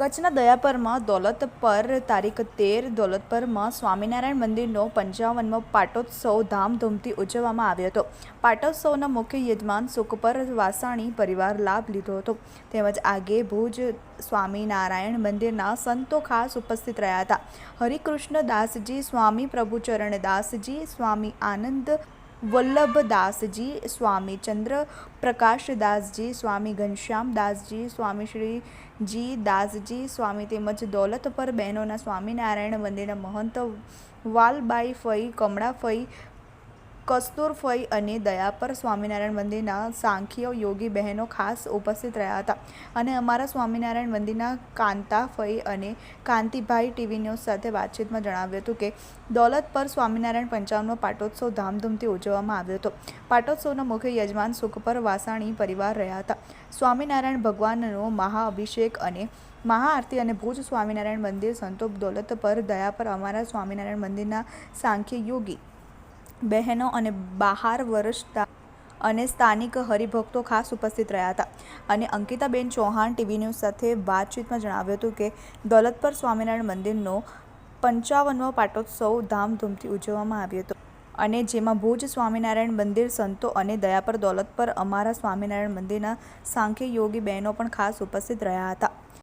કચ્છના દયાપરમાં દોલત પર તારીખ તેર દોલતપરમાં સ્વામિનારાયણ મંદિરનો પંચાવનમો પાટોત્સવ ધામધૂમથી ઉજવવામાં આવ્યો હતો. પાટોત્સવના મુખ્ય યજમાન સુખપર વાસાણી પરિવાર લાભ લીધો હતો. તેમજ આગે ભુજ સ્વામિનારાયણ મંદિરના સંતો ખાસ ઉપસ્થિત રહ્યા હતા. હરિકૃષ્ણ દાસજી સ્વામી પ્રભુચરણ દાસજી સ્વામી આનંદ વલ્લભદાસજી સ્વામી ચંદ્ર, પ્રકાશદાસજી સ્વામી ઘનશ્યામદાસજી સ્વામી શ્રીજી દાસજી સ્વામી તેમજ દોલત પર બહેનોના સ્વામિનારાયણ મંદિરના મહંત વાલબાઈ ફઈ કમળા ફઈ કસ્તુર ફઈ અને દયાપર સ્વામિનારાયણ મંદિરના સાંખીઓ, યોગી બહેનો ખાસ ઉપસ્થિત રહ્યા હતા. અને અમારા સ્વામિનારાયણ મંદિરના કાંતા ફઈ અને કાંતિભાઈ ટીવી ન્યૂઝ સાથે વાતચીતમાં જણાવ્યું હતું કે, દોલત પર સ્વામિનારાયણ પંચાવનનો પાટોત્સવ ધામધૂમથી ઉજવવામાં આવ્યો હતો. પાટોત્સવના મુખ્ય યજમાન સુખપર વાસાણી પરિવાર રહ્યા હતા. સ્વામિનારાયણ ભગવાનનો મહાઅભિષેક અને મહાઆરતી અને ભુજ સ્વામિનારાયણ મંદિર સંતોપ દોલત પર દયા પર અમારા સ્વામિનારાયણ મંદિરના સાંખ્ય યોગી બહેનો અને બહાર વર્ષતા અને સ્થાનિક હરિભક્તો ખાસ ઉપસ્થિત રહ્યા હતા. અને અંકિતાબેન ચૌહાણ ટીવી ન્યૂઝ સાથે વાતચીતમાં જણાવ્યું હતું કે, દોલતપર સ્વામિનારાયણ મંદિરનો પંચાવનમો પાટોત્સવ ધામધૂમથી ઉજવવામાં આવ્યો હતો. અને જેમાં ભુજ સ્વામિનારાયણ મંદિર સંતો અને દયાપર દોલત પર અમારા સ્વામિનારાયણ મંદિરના સાંખ્ય યોગી બહેનો પણ ખાસ ઉપસ્થિત રહ્યા હતા.